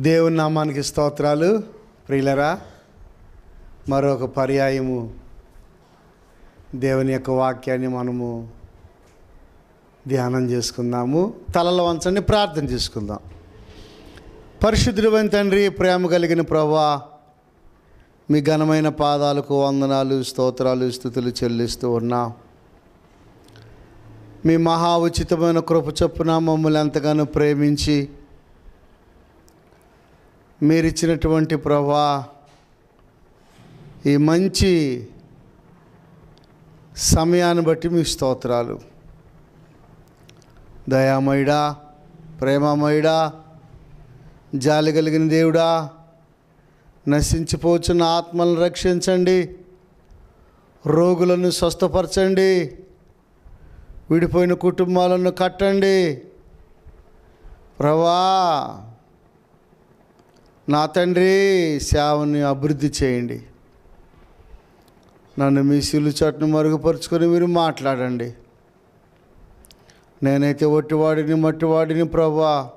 దేవుని నామానికి స్తోత్రాలు. ప్రియులరా మరొక పర్యాయము దేవుని యొక్క వాక్యాన్ని మనము ధ్యానం చేసుకుందాము. తలల వంచండి ప్రార్థన చేసుకుందాం. పరిశుద్ధుడైన తండ్రి ప్రేమ కలిగిన ప్రభా మీ ఘనమైన పాదాలకు వందనాలు స్తోత్రాలు స్థుతులు చెల్లిస్తూ ఉన్నాం. మీ మహా ఉచితమైన కృప చొప్పున మమ్మల్ని ఎంతగానో ప్రేమించి మీరిచ్చినటువంటి ప్రభా ఈ మంచి సమయాన్ని బట్టి మీ స్తోత్రాలు. దయామయుడా ప్రేమమయుడా జాలి కలిగిన దేవుడా నశించిపోతున్న ఆత్మలను రక్షించండి. రోగులను స్వస్థపరచండి. విడిపోయిన కుటుంబాలను కట్టండి. ప్రభా నా తండ్రి సేవని అభివృద్ధి చేయండి. నన్ను మీ సిల్లు చట్టును మరుగుపరుచుకొని మీరు మాట్లాడండి. నేనైతే ఒట్టివాడిని మట్టివాడిని ప్రభా.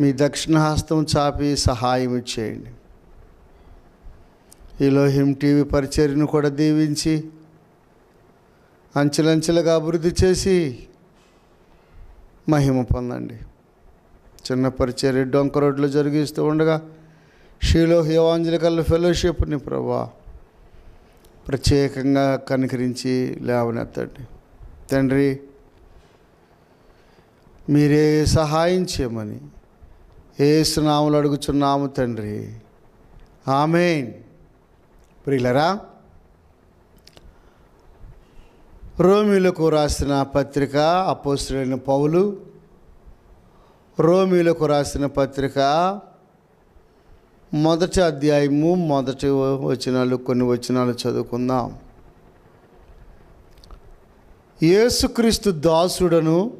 మీ దక్షిణ హస్తం చాపి సహాయం ఇచ్చేయండి ఈ టీవీ పరిచర్యను కూడా దీవించి అంచెలంచెలుగా అభివృద్ధి చేసి మహిమ పొందండి. చిన్న పరిచర్య డొంక రోడ్లో జరిగిస్తూ ఉండగా షీలో హివాంజలికల్ ఫెలోషిప్ని ప్రభా ప్రత్యేకంగా కనికరించి లేవనెత్తండి. తండ్రి మీరే సహాయం చేయమని ఏ సునాములు అడుగుచున్నాము తండ్రి. ఆమెన్. ప్రియులరా రోమిలకు రాసిన పత్రిక అపోస్తులైన పౌలు రోమిలకు రాసిన పత్రిక మొదటి అధ్యాయము మొదటి వచనాలు కొన్ని వచనాలు చదువుకుందాం. యేసుక్రీస్తు దాసుడను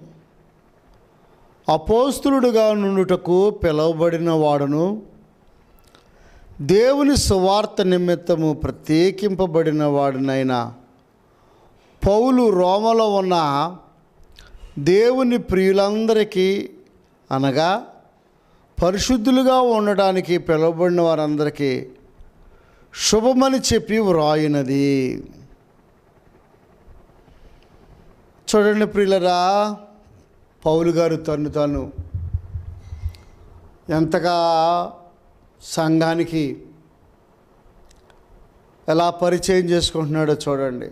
అపోస్తులుడుగా నుండుటకు పిలువబడిన వాడును దేవుని సువార్త నిమిత్తము ప్రత్యేకింపబడిన వాడినైన పౌలు రోమలో ఉన్న దేవుని ప్రియులందరికీ అనగా పరిశుద్ధులుగా ఉండడానికి పిలువబడిన వారందరికీ శుభమని చెప్పి వ్రాయినది. చూడండి ప్రియులరా పౌలు గారు తను తను ఎంతగా సంఘానికి ఎలా పరిచయం చేసుకుంటున్నాడో చూడండి.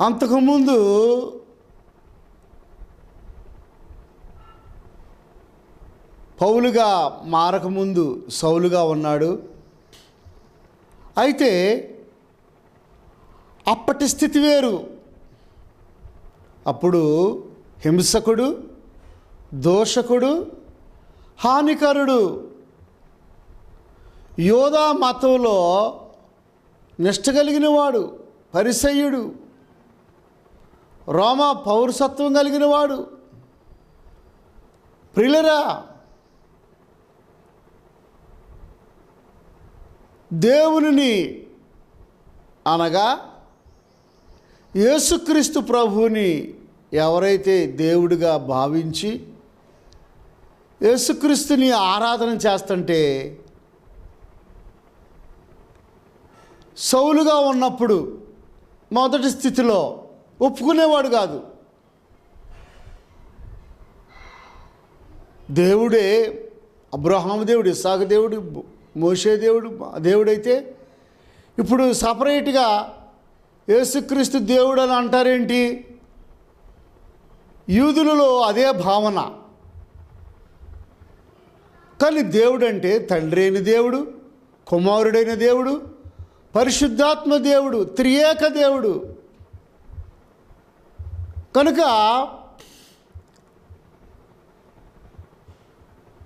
అంతకుముందు పౌలుగా మారకముందు సౌలుగా ఉన్నాడు. అయితే అప్పటి స్థితి వేరు. అప్పుడు హింసకుడు దోషకుడు హానికరుడు యోధా మతంలో నిష్ట కలిగినవాడు పరిసయ్యుడు. రోమా పౌరసత్వం కలిగినవాడు ప్రిలరా దేవునిని అనగా యేసుక్రీస్తు ప్రభువుని ఎవరైతే దేవుడిగా భావించి యేసుక్రీస్తుని ఆరాధన చేస్తుంటే సౌలుగా ఉన్నప్పుడు మొదటి స్థితిలో ఒప్పుకునేవాడు కాదు. దేవుడే అబ్రహాం దేవుడు ఇసాకు దేవుడు మోషే దేవుడు దేవుడైతే ఇప్పుడు సపరేట్గా యేసుక్రీస్తు దేవుడు అని అంటారేంటి? యూదులలో అదే భావన. కానీ దేవుడు అంటే తండ్రి అయిన దేవుడు కుమారుడైన దేవుడు పరిశుద్ధాత్మ దేవుడు త్రియేక దేవుడు. కనుక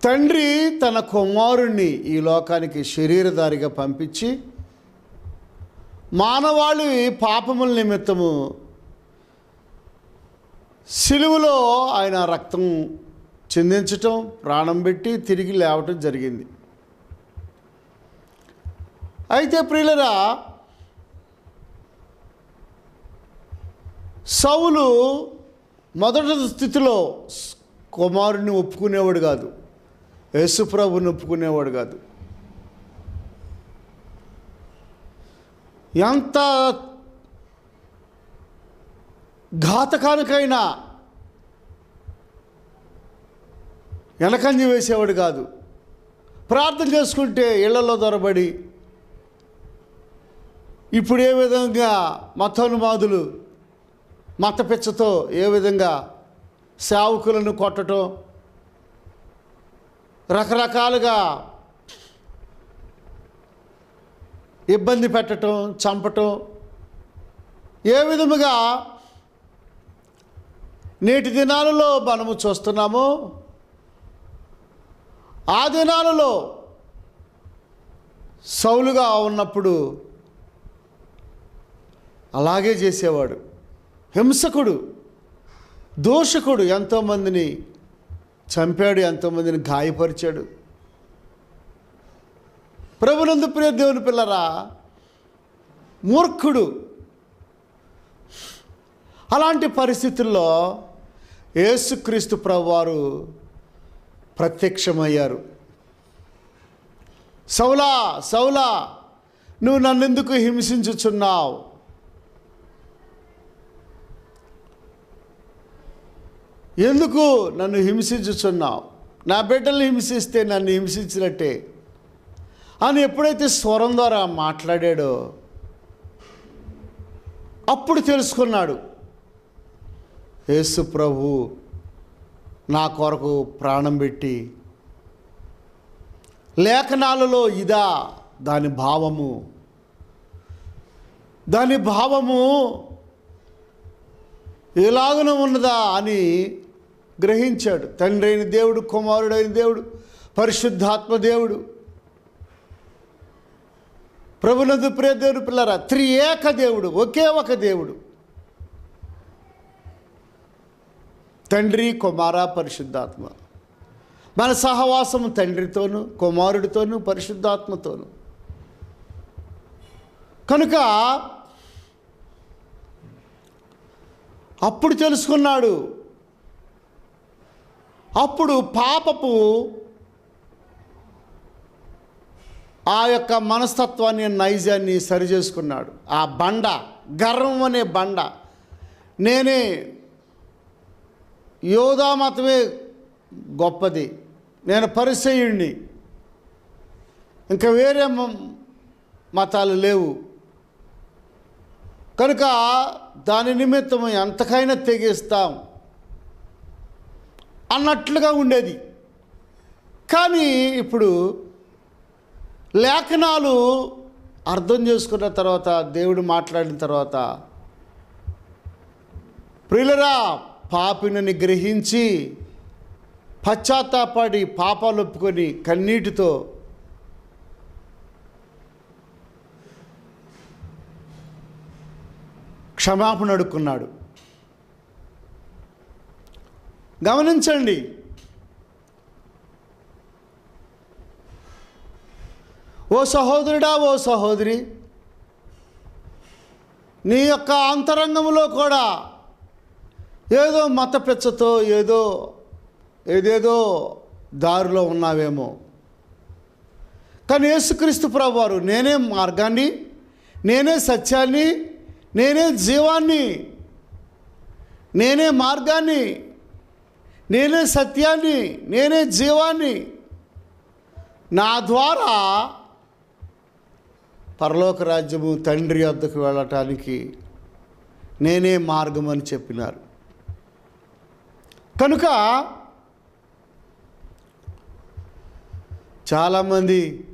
తండ్రి తన కుమారుణ్ణి ఈ లోకానికి శరీరధారిగా పంపించి మానవాళి పాపముల నిమిత్తము సిలువలో ఆయన రక్తం చెందించటం ప్రాణం పెట్టి తిరిగి లేవటం జరిగింది. అయితే ప్రియులరా సౌలు మొదటి స్థితిలో కుమారుని ఒప్పుకునేవాడు కాదు. యేసుప్రభు నొప్పుకునేవాడు కాదు. ఎంత ఘాతకానికైనా వెనకంజి వేసేవాడు కాదు. ప్రార్థన చేసుకుంటే ఇళ్ళలో దొరబడి ఇప్పుడు ఏ విధంగా మతోన్మాదులు మత పిచ్చతో ఏ విధంగా సేవకులను కొట్టడం రకరకాలుగా ఇబ్బంది పెట్టడం చంపటం ఏ విధముగా నేటి దినాలలో మనము చూస్తున్నాము ఆ దినాలలో సౌలుగా ఉన్నప్పుడు అలాగే చేసేవాడు. హింసకుడు దోషకుడు ఎంతోమందిని చంపాడు ఎంతోమందిని గాయపరిచాడు. ప్రభునందు ప్రియ దేవుని పిల్లరా మూర్ఖుడు. అలాంటి పరిస్థితుల్లో యేసుక్రీస్తు ప్రభువారు ప్రత్యక్షమయ్యారు. సౌలా సౌలా నువ్వు నన్నెందుకు హింసించుచున్నావు? ఎందుకు నన్ను హింసించుచున్నావు? నా బిడ్డల్ని హింసిస్తే నన్ను హింసించినట్టే? అని ఎప్పుడైతే స్వరం ద్వారా మాట్లాడాడో అప్పుడు తెలుసుకున్నాడు యేసు ప్రభు నా కొరకు ప్రాణం పెట్టి లేఖనాలలో ఇదా దాని భావము? దాని భావము ఎలాగన ఉన్నదా? అని గ్రహించాడు. తండ్రి అయిన దేవుడు కుమారుడైన దేవుడు పరిశుద్ధాత్మ దేవుడు. ప్రభునందు ప్రియ దేవుడు పిల్లరా త్రియేక దేవుడు ఒకే ఒక దేవుడు. తండ్రి కుమార పరిశుద్ధాత్మ. మన సహవాసం తండ్రితోనూ కుమారుడితోనూ పరిశుద్ధాత్మతోనూ. కనుక అప్పుడు తెలుసుకున్నాడు అప్పుడు పాపపు ఆ యొక్క మనస్తత్వాన్ని నైజాన్ని సరి చేసుకున్నాడు ఆ బండ గర్వం అనే బండ. నేనే యోధా మతమే గొప్పది. నేను పరిచయుణ్ణి ఇంకా వేరే మతాలు లేవు. కనుక దాని నిమిత్తం ఎంతకైనా తెగిస్తాం. అన్నట్లుగా ఉండేది. కానీ ఇప్పుడు లేఖనాలు అర్థం చేసుకున్న తర్వాత దేవుడు మాట్లాడిన తర్వాత ప్రిలరా పాపినని గ్రహించి పశ్చాత్తాపడి పాపాలు ఒప్పుకొని కన్నీటితో క్షమాపణ అడుక్కున్నాడు. గమనించండి. ఓ సహోదరుడా ఓ సహోదరి నీ యొక్క అంతరంగంలో కూడా ఏదో మత పెచ్చతో ఏదో ఏదేదో దారిలో ఉన్నావేమో. కానీ యేసుక్రీస్తు ప్రభువారు నేనే మార్గాన్ని నేనే సత్యాన్ని నేనే జీవాన్ని నేనే మార్గాన్ని నేనే సత్యాన్ని నేనే జీవాన్ని. నా ద్వారా పరలోక రాజ్యము తండ్రి వద్దకు వెళ్ళటానికి నేనే మార్గం అని చెప్పినారు. కనుక చాలామంది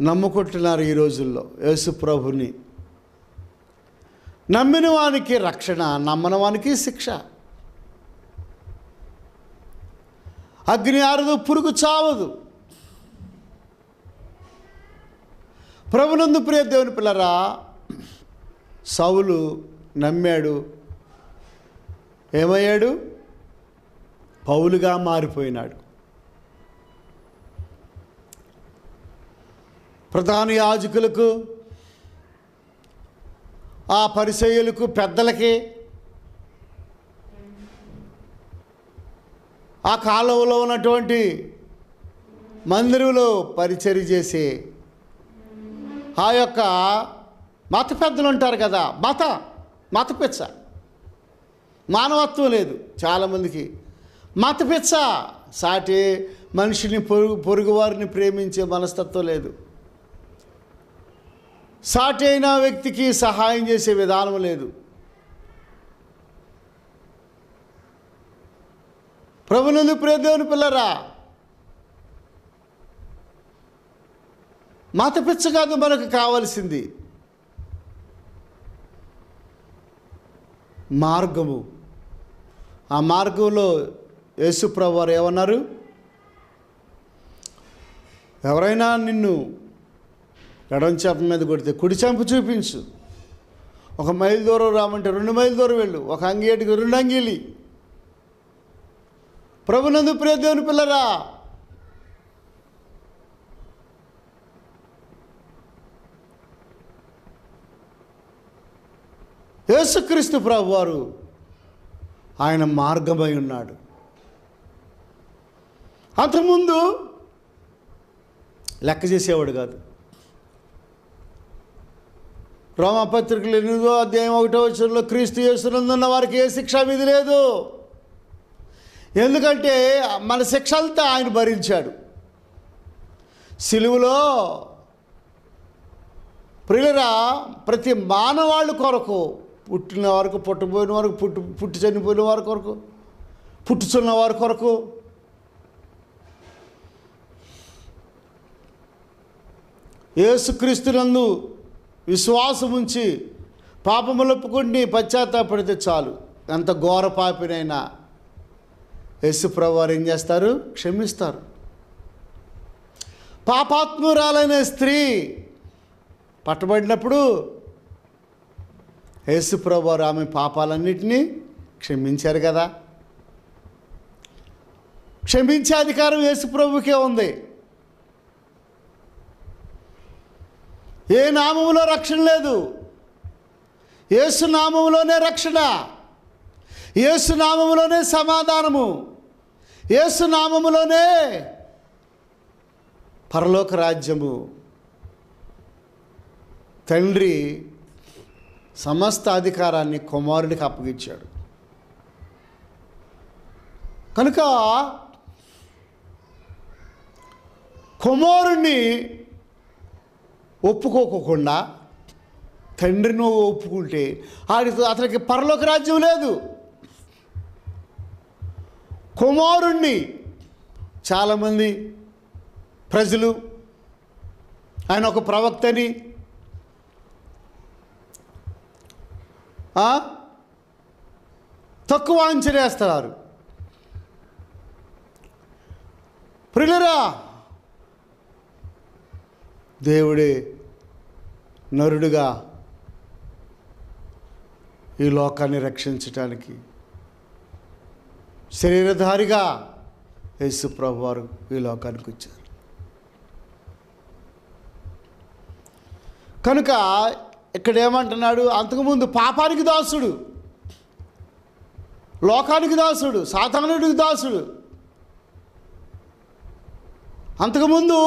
నమ్ముకుంటున్నారు ఈ రోజుల్లో యేసు ప్రభుని నమ్మిన వానికి రక్షణ నమ్మని వానికి శిక్ష. అగ్ని ఆరదు పురుగు చావదు. ప్రభునందు ప్రియ దేవుని పిల్లరా సౌలు నమ్మాడు. ఏమయ్యాడు? పౌలుగా మారిపోయినాడు. ప్రధాన యాజకులకు ఆ పరిచయులకు పెద్దలకి ఆ కాలువలో ఉన్నటువంటి మందిరంలో పరిచర్య చేసి ఆ యొక్క మత పెద్దలు ఉంటారు కదా మత మత పిచ్చ. మానవత్వం లేదు చాలామందికి. మత పిచ్చ సాటి మనిషిని పొరుగు పొరుగువారిని ప్రేమించే మనస్తత్వం లేదు. సాటి అయిన వ్యక్తికి సహాయం చేసే విధానం లేదు. ప్రభునందు ప్రేదేవుని పిల్లరా మత పిచ్చ కాదు మనకు కావలసింది మార్గము. ఆ మార్గంలో యేసుప్రభు వారు ఏమన్నారు? ఎవరైనా నిన్ను ఎడం చేప మీద కొడితే కుడి చెంప చూపించు. ఒక మైలు దూరం రామంటే రెండు మైలు దూరం వెళ్ళు. ఒక అంగేటికి రెండు అంగీలి. ప్రభునందు ప్రియదేవుని పిల్లరా. యేసుక్రీస్తు ప్రభు వారు ఆయన మార్గమై ఉన్నాడు. అంతకుముందు లెక్క చేసేవాడు కాదు. రోమపత్రికలు ఎనిమిదో అధ్యాయం ఒకటో వచ్చంలో క్రీస్తు చేస్తున్నందున్న వారికి ఏ శిక్ష విధి లేదు. ఎందుకంటే మన శిక్ష అంతా ఆయన భరించాడు. సిలువులో ప్రియులరా ప్రతి మానవాళ్ళ కొరకు పుట్టిన వరకు పుట్టబోయిన వరకు పుట్టు పుట్టి చనిపోయిన వారి కొరకు పుట్టుచున్న వారి కొరకు. ఏసుక్రీస్తునందు విశ్వాసం ఉంచి పాపములొప్పుకుని పశ్చాత్తాపడితే చాలు. ఎంత ఘోర పాపినైనా యేసుప్రభు వారు ఏం చేస్తారు? క్షమిస్తారు. పాపాత్మురాలైన స్త్రీ పట్టబడినప్పుడు యేసుప్రభు వారు ఆమె పాపాలన్నిటినీ క్షమించారు కదా. క్షమించే అధికారం యేసుప్రభుకే ఉంది. ఏ నామములో రక్షణ లేదు? ఏసు నామములోనే రక్షణ. ఏసు నామములోనే సమాధానము. ఏసు నామములోనే పరలోక రాజ్యము. తండ్రి సమస్త అధికారాన్ని కుమారుడికి అప్పగించాడు. కనుక కుమారుణ్ణి ఒప్పుకోకుండా తండ్రి నువ్వు ఒప్పుకుంటే ఆడితో అతనికి పరలోక రాజ్యం లేదు. కుమారుణ్ణి చాలామంది ప్రజలు ఆయన ఒక ప్రవక్తని తక్కువ అంచనేస్తున్నారు ప్రిలరా దేవుడే నరుడుగా ఈ లోకాన్ని రక్షించటానికి. శరీరధారిగా యేసు ప్రభు వారు ఈ లోకానికి వచ్చారు. కనుక ఇక్కడ ఏమంటున్నాడు? అంతకుముందు పాపానికి దాసుడు లోకానికి దాసుడు సాధారణుడికి దాసుడు. అంతకుముందు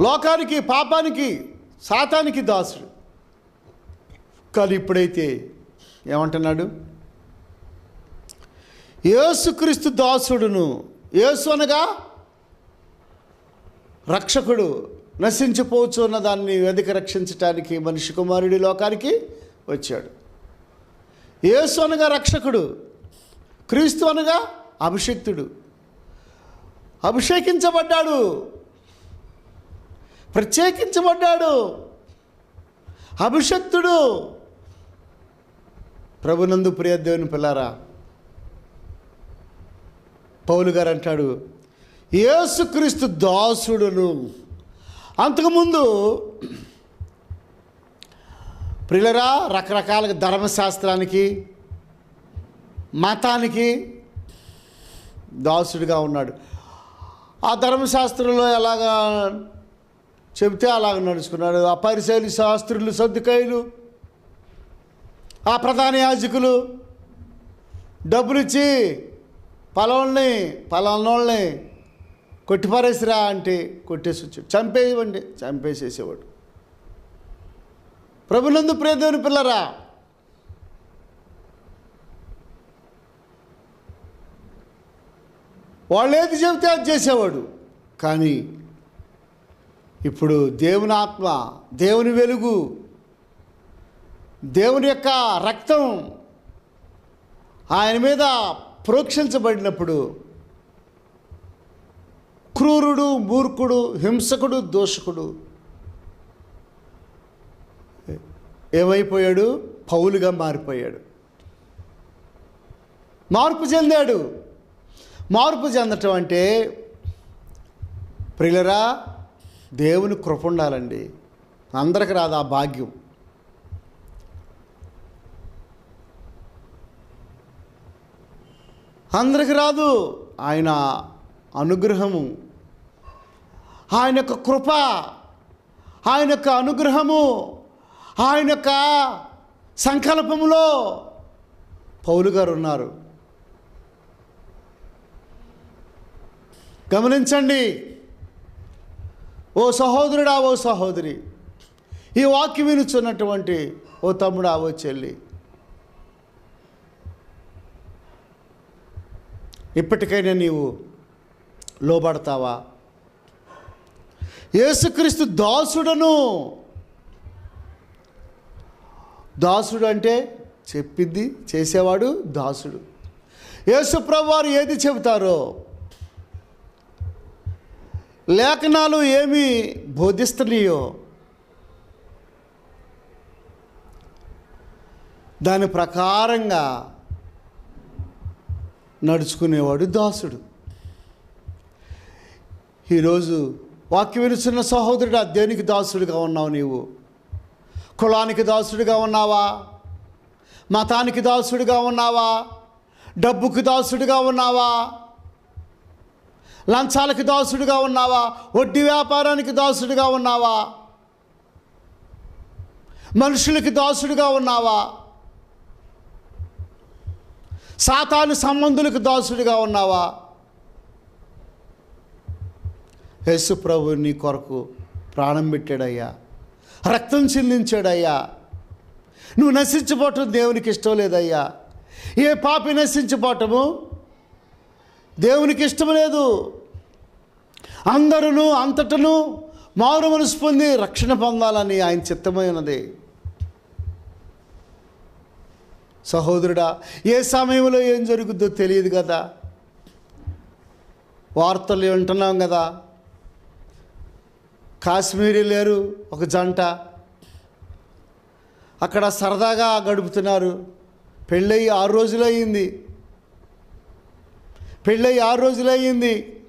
లోకానికి పాపానికి శాతానికి దాసుడు. కానీ ఇప్పుడైతే ఏమంటున్నాడు? యేసుక్రీస్తు దాసుడును యేసు అనగా రక్షకుడు నశించిపోవచ్చు ఉన్న దాన్ని వెతికి రక్షించటానికి మనిషి కుమారుడి లోకానికి వచ్చాడు. యేసు అనగా రక్షకుడు క్రీస్తు అనగా అభిషక్తుడు. అభిషేకించబడ్డాడు. ప్రత్యేకించబడ్డాడు. అభిషక్తుడు. ప్రభునందు ప్రియ దేవుని పిల్లారా పౌలు గారు అంటాడు యేసుక్రీస్తు దాసుడును. అంతకుముందు ప్రిలరా రకరకాల ధర్మశాస్త్రానికి మతానికి దాసుడిగా ఉన్నాడు. ఆ ధర్మశాస్త్రంలో ఎలాగా చెబితే అలాగ నడుచుకున్నాడు. ఆ పరిశైలి శాస్త్రులు సర్దుకాయలు ఆ ప్రధాన యాజకులు డబ్బులిచ్చి ఇచ్చి పలానోళ్ళని కొట్టిపారేసిరా అంటే కొట్టేసి వచ్చాడు చంపేయవండి చంపేసేసేవాడు. ప్రభునందు ప్రేదేవుని పిల్లరా వాళ్ళు ఏది చెబితే అది చేసేవాడు. కానీ ఇప్పుడు దేవుని ఆత్మ దేవుని వెలుగు దేవుని యొక్క రక్తం ఆయన మీద ప్రోక్షించబడినప్పుడు క్రూరుడు మూర్ఖుడు హింసకుడు దోషకుడు. ఏమైపోయాడు? పౌలుగా మారిపోయాడు. మార్పు చెందాడు. మార్పు చెందటం అంటే ప్రియులరా దేవుని కృప ఉండాలండి. అందరికి రాదు ఆ భాగ్యం. అందరికి రాదు ఆయన అనుగ్రహము. ఆయన యొక్క కృప ఆయన యొక్క అనుగ్రహము ఆయన యొక్క సంకల్పములో పౌలు గారు ఉన్నారు. గమనించండి ఓ సహోదరుడా ఓ సహోదరి ఈ వాక్యం వినుచున్నటువంటి ఓ తమ్ముడా ఓ చెల్లి. ఇప్పటికైనా నీవు లోబడతావా? యేసుక్రీస్తు దాసుడను. దాసుడు అంటే చెప్పింది చేసేవాడు దాసుడు. యేసుప్రభు వారు ఏది చెబుతారో లేఖనాలు ఏమి బోధిస్తున్నాయో దాని ప్రకారంగా నడుచుకునేవాడు దాసుడు. ఈరోజు వాక్యం వినుచున్న సహోదరుడు దేనికి దాసుడిగా ఉన్నావు నీవు? కులానికి దాసుడిగా ఉన్నావా? మతానికి దాసుడిగా ఉన్నావా? డబ్బుకి దాసుడిగా ఉన్నావా? లంచాలకి దాసుడిగా ఉన్నావా? వడ్డీ వ్యాపారానికి దాసుడిగా ఉన్నావా? మనుషులకి దాసుడిగా ఉన్నావా? సాతాను సంబంధులకు దాసుడిగా ఉన్నావా? యేసు ప్రభు నీ కొరకు ప్రాణం పెట్టాడయ్యా. రక్తం చెల్లించాడయ్యా నువ్వు నశించిపోవటం దేవునికి ఇష్టం లేదయ్యా. ఏ పాపి నశించిపోవటము? దేవునికి ఇష్టం లేదు. అందరూ అంతటను మారు మనసు పొంది రక్షణ పొందాలని ఆయన చిత్తమై ఉన్నది. సహోదరుడా ఏ సమయంలో ఏం జరుగుద్దో తెలియదు కదా. వార్తలు వింటున్నాం కదా. కాశ్మీరీ లేరు ఒక జంట. అక్కడ సరదాగా గడుపుతున్నారు. పెళ్ళయి ఆరు రోజులు అయ్యింది పెళ్ళయి ఆరు రోజులు అయ్యింది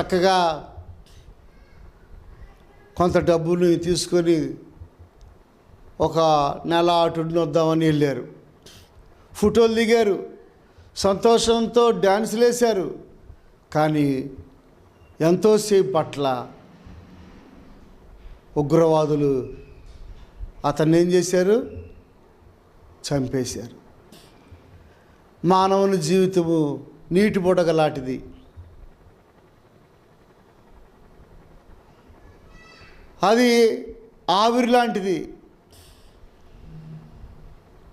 చక్కగా కొంత డబ్బుని తీసుకొని ఒక నెల అటు వద్దామని వెళ్ళారు. ఫోటోలు దిగారు. సంతోషంతో డ్యాన్సులు వేశారు. కానీ ఎంతోసేపు పట్ల ఉగ్రవాదులు అతన్ని ఏం చేశారు? చంపేశారు. మానవుని జీవితము నీటి బుడగలాంటిది అది ఆవిరి లాంటిది.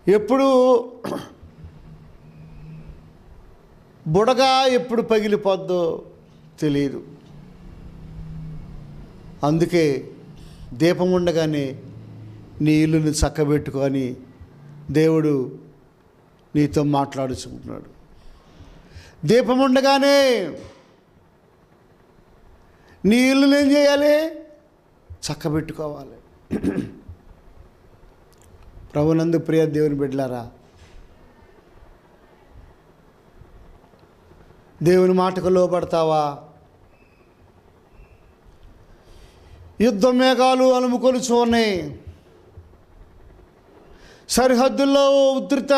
ఎప్పుడు బుడగ ఎప్పుడు పగిలిపోద్దో తెలియదు అందుకే దీపం ఉండగానే నీ ఇల్లుని చక్కబెట్టుకొని దేవుడు నీతో మాట్లాడుచుకుంటున్నాడు. దీపం ఉండగానే నీ ఇల్లుని ఏం చేయాలి? చక్కబెట్టుకోవాలి. ప్రభునందు ప్రియ దేవుని బిడ్డలారా దేవుని మాటకు లోపడతావా యుద్ధ మేఘాలు అలుముకొని చూన్నాయి సరిహద్దుల్లో ఉధృత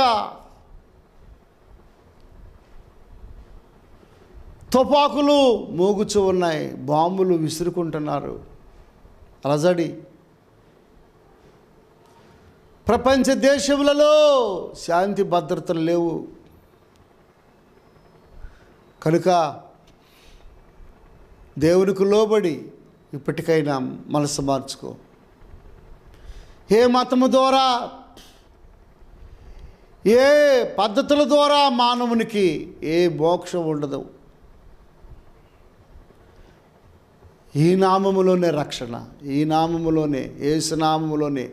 తుపాకులు మోగుచూ ఉన్నాయి. బాంబులు విసురుకుంటున్నారు. అలజడి. ప్రపంచ దేశములలో శాంతి భద్రతలు లేవు. కనుక దేవునికి లోబడి ఇప్పటికైనా మనసు మార్చుకో. ఏ మతము ద్వారా ఏ పద్ధతుల ద్వారా మానవునికి ఏ మోక్షం ఉండదు. ఈ నామములోనే రక్షణ ఈ నామములోనే ఏసునామములోనే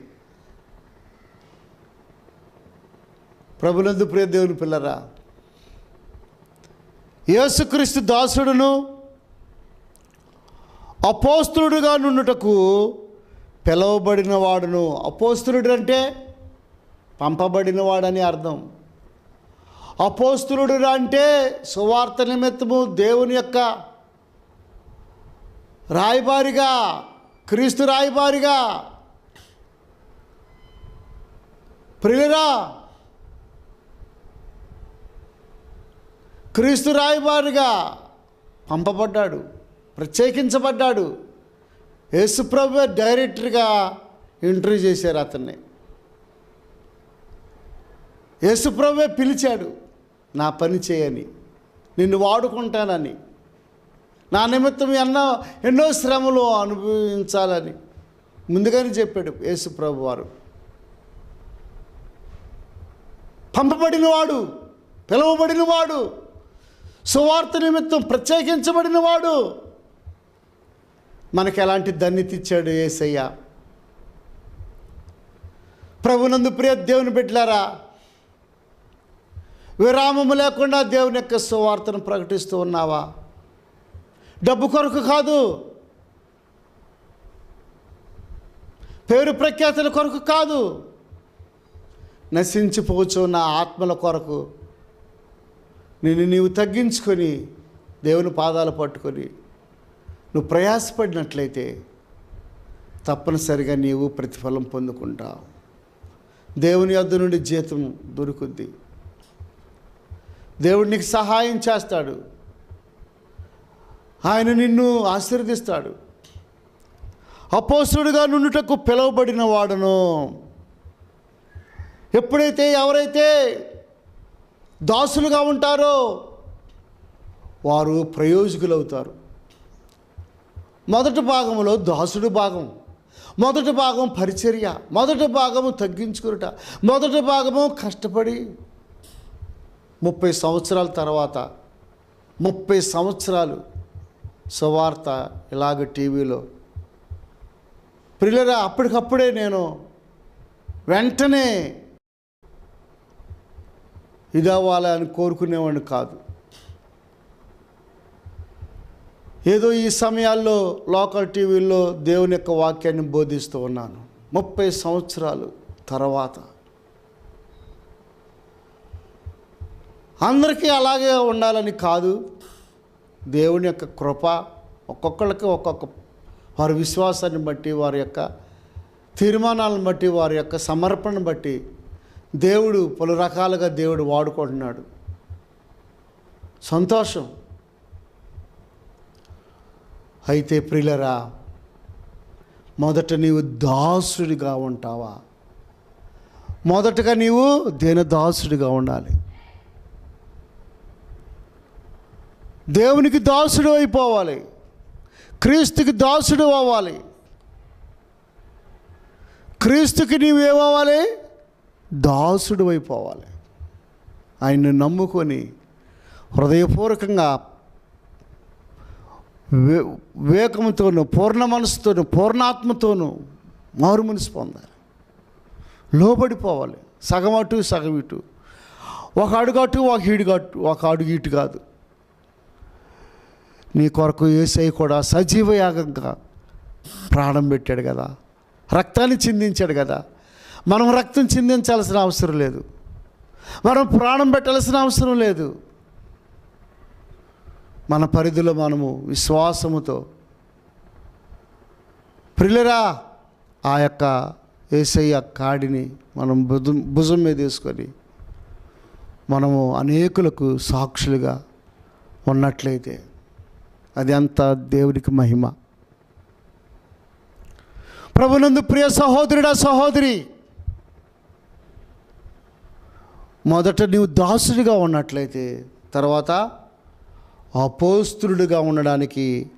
ప్రభునందు ప్రియ దేవుని పిల్లరా యేసుక్రీస్తు దాసుడును అపోస్తుడుగా నుండుటకు పిలవబడిన వాడును. అపోస్తుడు అంటే పంపబడిన వాడని అర్థం. అపోస్తుడు అంటే సువార్త నిమిత్తము దేవుని యొక్క రాయబారిగా క్రీస్తు రాయబారిగా. ప్రియురా క్రీస్తు రాయబారిగా పంపబడ్డాడు ప్రత్యేకించబడ్డాడు. యేసుప్రభు డైరెక్టర్గా ఇంటర్వ్యూ చేశారు అతన్ని. యేసుప్రభే పిలిచాడు నా పని చేయని నిన్ను వాడుకుంటానని. నా నిమిత్తం ఎన్నో ఎన్నో శ్రమలు అనుభవించాలని ముందుగానే చెప్పాడు యేసుప్రభు వారు. పంపబడినవాడు పిలువబడినవాడు సువార్త నిమిత్తం ప్రత్యేకించబడినవాడు మనకి ఎలాంటి ధన్యత ఇచ్చాడు ఏసయ్య? ప్రభునందు ప్రియ దేవుని బిడ్డలారా విరామము లేకుండా దేవుని యొక్క సువార్తను ప్రకటిస్తూ ఉన్నావా? డబ్బు కొరకు కాదు. పేరు ప్రఖ్యాతుల కొరకు కాదు. నశించిపోచున్న ఆత్మల కొరకు. నిన్ను నీవు తగ్గించుకొని దేవుని పాదాలు పట్టుకొని నువ్వు ప్రయాసపడినట్లయితే తప్పనిసరిగా నీవు ప్రతిఫలం పొందుకుంటావు. దేవుని యొద్ద నుండి జీతం దొరుకుద్ది. దేవుడు నీకు సహాయం చేస్తాడు. ఆయన నిన్ను ఆశీర్వదిస్తాడు. అపోసుడుగా నుండుటకు పిలువబడిన వాడును. ఎప్పుడైతే ఎవరైతే దాసులుగా ఉంటారో వారు ప్రయోజకులు అవుతారు మొదటి భాగంలో దాసుడు భాగం మొదటి భాగం పరిచర్య మొదటి భాగము తగ్గించుకునుట మొదటి భాగము కష్టపడి ముప్పై సంవత్సరాల తర్వాత ముప్పై సంవత్సరాలు సువార్త ఇలాగ టీవీలో. ప్రిల్లరా అప్పటికప్పుడే నేను వెంటనే ఇది అని కోరుకునేవాడిని కాదు. ఏదో ఈ సమయాల్లో లోకల్ టీవీల్లో దేవుని యొక్క వాక్యాన్ని బోధిస్తూ ఉన్నాను. ముప్పై సంవత్సరాలు తర్వాత. అందరికీ అలాగే ఉండాలని కాదు. దేవుని యొక్క కృప ఒక్కొక్కరికి ఒక్కొక్క వారి విశ్వాసాన్ని బట్టి వారి యొక్క తీర్మానాలను బట్టి వారి యొక్క సమర్పణను బట్టి దేవుడు పలు రకాలుగా దేవుడు వాడుకుంటున్నాడు. సంతోషం. అయితే ప్రియులరా మొదట నీవు దాసుడిగా ఉంటావా? మొదటగా నీవు దేని దాసుడిగా ఉండాలి? దేవునికి దాసుడు అయిపోవాలి. క్రీస్తుకి దాసుడు అవ్వాలి. క్రీస్తుకి నీవేమవ్వాలి? దాసుడు అయిపోవాలి. ఆయన్ని నమ్ముకొని హృదయపూర్వకంగా వే వివేకంతోనూ పూర్ణ మనసుతోనూ పూర్ణాత్మతోనూ మారు మనసు పొందాలి. లోబడిపోవాలి. సగం అటు సగం ఇటు. ఒక అడుగు అటు ఒక ఇడుగు ఒక అడుగు ఇటు కాదు. నీ కొరకు ఏసై కూడా సజీవ యాగంగా ప్రాణం పెట్టాడు కదా. రక్తాన్ని చిందించాడు కదా. మనం రక్తం చిందించాల్సిన అవసరం లేదు. మనం ప్రాణం పెట్టాల్సిన అవసరం లేదు. మన పరిధిలో మనము విశ్వాసముతో ప్రిలరా ఆ యొక్క ఏసయ్య కాడిని మనం భుజం భుజం మీద వేసుకొని మనము అనేకులకు సాక్షులుగా ఉన్నట్లయితే అది అంత దేవునికి మహిమ. ప్రభునందు ప్రియ సహోదరుడా సహోదరి. మొదట నీవు దాసుడిగా ఉన్నట్లయితే తర్వాత అపోస్తులుడిగా ఉండడానికి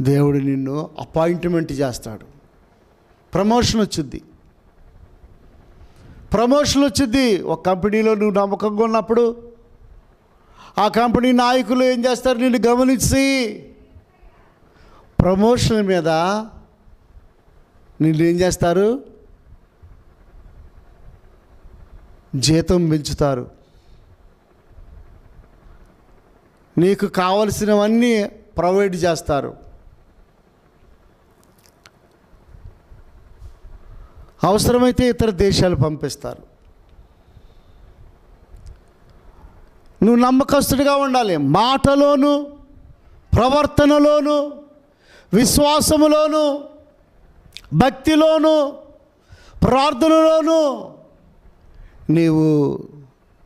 దేవుడు నిన్ను అపాయింట్మెంట్ చేస్తాడు. ప్రమోషన్ వచ్చింది. ప్రమోషన్ వచ్చింది. ఒక కంపెనీలో నువ్వు నమ్మకంగా ఉన్నప్పుడు ఆ కంపెనీ నాయకులు ఏం చేస్తారు? నిన్ను గమనించి ప్రమోషన్ మీద నిన్ను ఏం చేస్తారు? జీతం పెంచుతారు. నీకు కావలసినవన్నీ ప్రొవైడ్ చేస్తారు. అవసరమైతే ఇతర దేశాలు పంపిస్తారు. నువ్వు నమ్మకస్తుడిగా ఉండాలి. మాటలోను ప్రవర్తనలోను విశ్వాసములోను భక్తిలోను ప్రార్థనలోను నీవు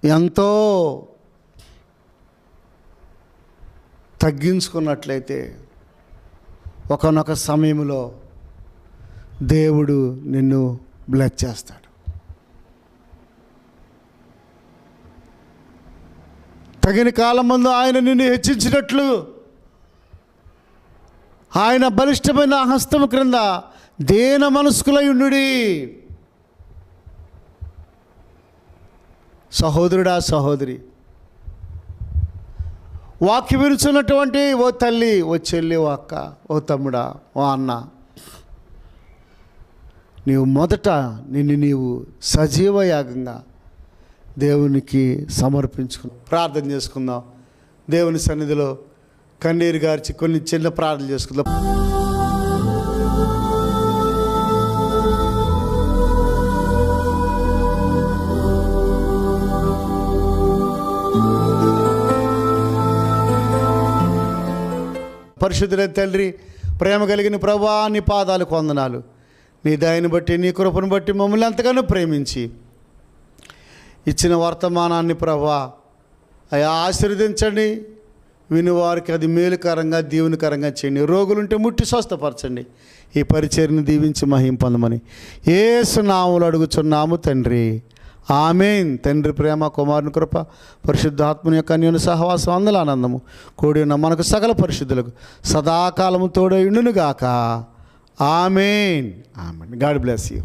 ఎంతో తగ్గించుకున్నట్లయితే ఒకనొక సమయంలో దేవుడు నిన్ను బ్లెస్ చేస్తాడు. తగిన కాలం ముందు ఆయన నిన్ను హెచ్చించినట్లు. ఆయన బలిష్టమైన హస్తం క్రింద దేన మనస్కులై సహోదరుడా సహోదరి. వాక్య విరుచున్నటువంటి ఓ తల్లి ఓ చెల్లి ఓ అక్క ఓ తమ్ముడా ఓ అన్న. నీవు మొదట నిన్ను నీవు సజీవ యాగంగా దేవునికి సమర్పించుకుందాం ప్రార్థన చేసుకుందాం. దేవుని సన్నిధిలో కన్నీరు గార్చి కొన్ని చిన్న ప్రార్థన చేసుకుందాం. పరిశుద్ధులైన తండ్రి ప్రేమ కలిగిన ప్రభా నీ పాదాలు కొందనాలు నీ దయని బట్టి నీ కృపను బట్టి మమ్మల్ని ఎంతగానో ప్రేమించి ఇచ్చిన వర్తమానాన్ని ప్రభా అయా ఆశీర్వదించండి. వినివారికి అది మేలుకరంగా దీవునికరంగా చేయండి. రోగులుంటే ముట్టి స్వస్థపరచండి. ఈ పరిచర్ని దీవించి మహిం పొందమని ఏసు అడుగుచున్నాము తండ్రి. ఆమెన్. తండ్రి ప్రేమ కుమారుని కృప పరిశుద్ధాత్మని యొక్క నేను సహవాసం అందల ఆనందము కూడి ఉన్న మనకు సకల పరిశుద్ధులకు సదాకాలము తోడై ఉండునుగాక. Amen. Amen. God bless you.